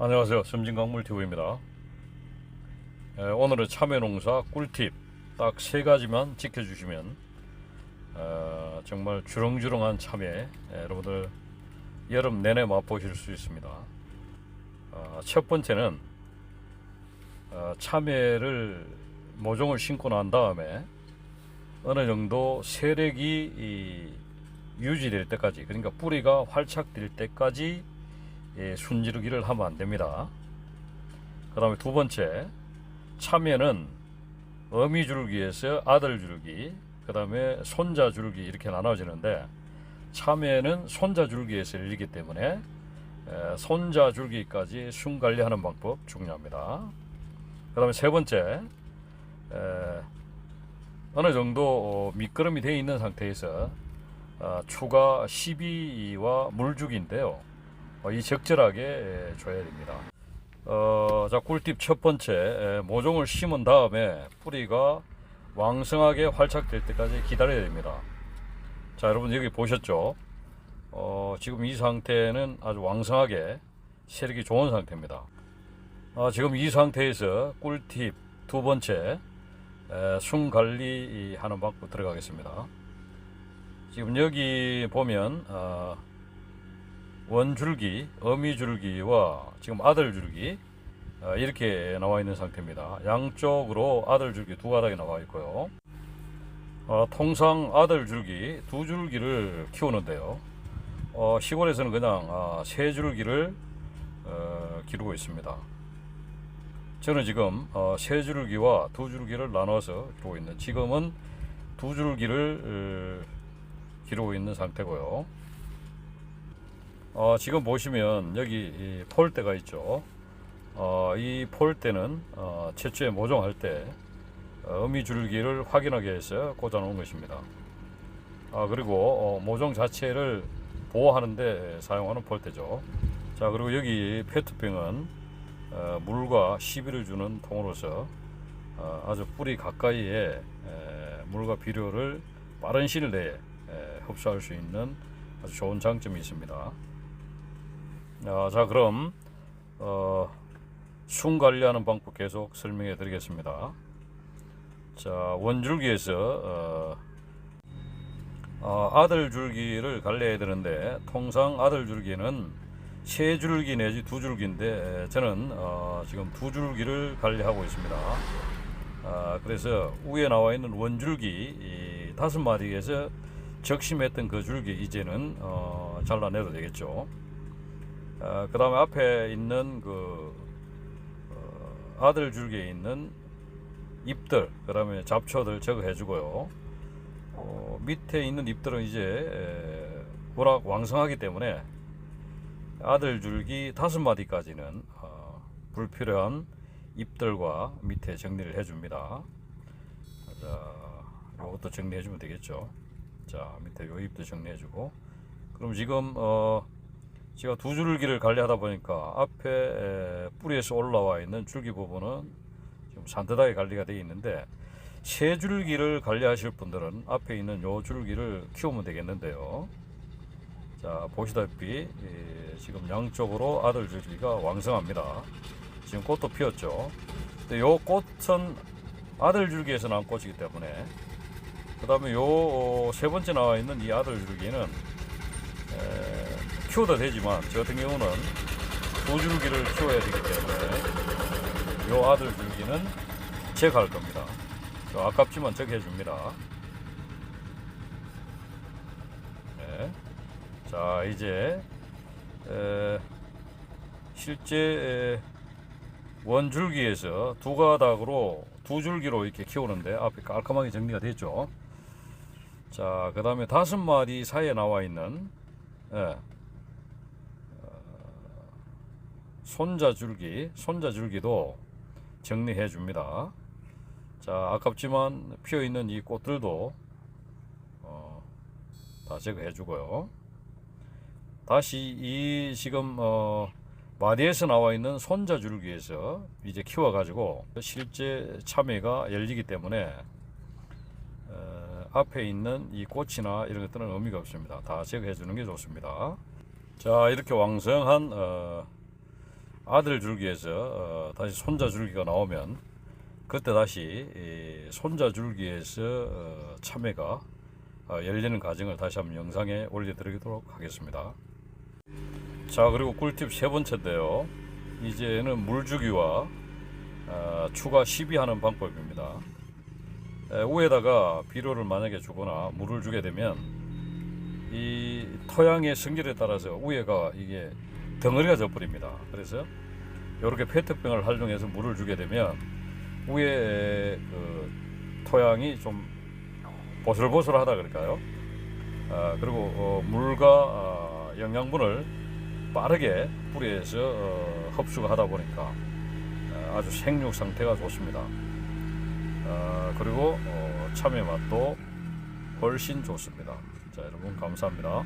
안녕하세요. 섬진강 물티브입니다. 에, 오늘은 참외농사 꿀팁 딱 세 가지만 지켜주시면 어, 정말 주렁주렁한 참외 에, 여러분들 여름 내내 맛보실 수 있습니다. 어, 첫 번째는 어, 참외를 모종을 심고 난 다음에 어느 정도 세력이 이, 유지될 때까지 그러니까 뿌리가 활착될 때까지 예, 순지르기를 하면 안 됩니다. 그 다음에 두 번째, 참외는 어미 줄기에서 아들 줄기, 그 다음에 손자 줄기 이렇게 나눠지는데 참외는 손자 줄기에서 열리기 때문에 에, 손자 줄기까지 순 관리하는 방법 중요합니다. 그 다음에 세 번째, 에, 어느 정도 어, 미끄럼이 되어 있는 상태에서 아, 추가 12와 물주기인데요. 어, 이 적절하게 에, 줘야 됩니다. 어, 자 꿀팁 첫 번째 에, 모종을 심은 다음에 뿌리가 왕성하게 활착될 때까지 기다려야 됩니다. 자 여러분 여기 보셨죠? 어, 지금 이 상태는 아주 왕성하게 세력이 좋은 상태입니다. 아, 지금 이 상태에서 꿀팁 두 번째 에, 순 관리하는 방법 들어가겠습니다. 지금 여기 보면 어, 원줄기, 어미줄기와 지금 아들줄기 어, 이렇게 나와 있는 상태입니다. 양쪽으로 아들줄기 두 가닥이 나와 있고요. 어, 통상 아들줄기 두 줄기를 키우는데요. 어, 시골에서는 그냥 아, 세 줄기를 어, 기르고 있습니다. 저는 지금 어, 세 줄기와 두 줄기를 나눠서 기르고 있는 지금은 두 줄기를 어, 기르고 있는 상태고요. 어, 지금 보시면 여기 이 폴대가 있죠. 어, 이 폴대는 어, 최초에 모종할 때 어, 어미 줄기를 확인하기 위해서 꽂아 놓은 것입니다. 아, 그리고 어, 모종 자체를 보호하는데 사용하는 폴대죠. 자, 그리고 여기 페트병은 어, 물과 시비를 주는 통으로서 어, 아주 뿌리 가까이에 에, 물과 비료를 빠른 시일 내에 에, 흡수할 수 있는 아주 좋은 장점이 있습니다. 아, 자 그럼 어, 순 관리하는 방법 계속 설명해 드리겠습니다. 자 원줄기에서 어, 어, 아들 줄기를 관리해야 되는데 통상 아들 줄기는 세 줄기 내지 두 줄기인데 저는 어, 지금 두 줄기를 관리하고 있습니다. 아, 그래서 위에 나와 있는 원줄기 이 다섯 마디에서 적심했던 그 줄기 이제는 어, 잘라내도 되겠죠. 어, 그 다음에 앞에 있는 그 어, 아들 줄기에 있는 잎들, 그 다음에 잡초들 제거해 주고요. 어, 밑에 있는 잎들은 이제 에, 워낙 왕성하기 때문에 아들 줄기 다섯 마디까지는 어, 불필요한 잎들과 밑에 정리를 해 줍니다. 자, 이것도 정리해 주면 되겠죠. 자, 밑에 요 잎도 정리해 주고. 그럼 지금 어, 제가 두 줄기를 관리하다 보니까 앞에 에, 뿌리에서 올라와 있는 줄기 부분은 좀 산뜻하게 관리가 되어 있는데 세 줄기를 관리하실 분들은 앞에 있는 요 줄기를 키우면 되겠는데요. 자 보시다시피 예, 지금 양쪽으로 아들 줄기가 왕성합니다. 지금 꽃도 피었죠. 근데 요 꽃은 아들 줄기에서 나온 꽃이기 때문에 그 다음에 요 세 번째 나와 있는 이 아들 줄기는 에, 키워도 되지만 저 같은 경우는 두 줄기를 키워야 되기 때문에 요 아들 줄기는 제거할 겁니다. 저 아깝지만 제거해 줍니다. 네. 자 이제 에, 실제 에, 원줄기에서 두 가닥으로 두 줄기로 이렇게 키우는데 앞에 깔끔하게 정리가 됐죠. 자, 그 다음에 다섯 마디 사이에 나와 있는 예, 손자 줄기, 손자 줄기도 정리해 줍니다. 자, 아깝지만 피어 있는 이 꽃들도 어, 다 제거해 주고요. 다시 이 지금 어, 마디에서 나와 있는 손자 줄기에서 이제 키워 가지고 실제 참외가 열리기 때문에 어, 앞에 있는 이 꽃이나 이런 것들은 의미가 없습니다. 다 제거해 주는 게 좋습니다. 자, 이렇게 왕성한 어, 아들 줄기에서 어, 다시 손자 줄기가 나오면 그때 다시 이 손자 줄기에서 어, 참외가 어, 열리는 과정을 다시 한번 영상에 올려드리도록 하겠습니다. 자 그리고 꿀팁 세 번째인데요. 이제는 물주기와 어, 추가 시비하는 방법입니다. 에, 우에다가 비료를 만약에 주거나 물을 주게 되면 이 토양의 성질에 따라서 우에가 이게 덩어리가 져버립니다. 그래서 이렇게 페트병을 활용해서 물을 주게 되면 위에 그 토양이 좀 보슬보슬하다 그럴까요? 아, 그리고 어, 물과 아, 영양분을 빠르게 뿌리에서 어, 흡수가 하다 보니까 아, 아주 생육 상태가 좋습니다. 아, 그리고 어, 참외 맛도 훨씬 좋습니다. 자 여러분 감사합니다.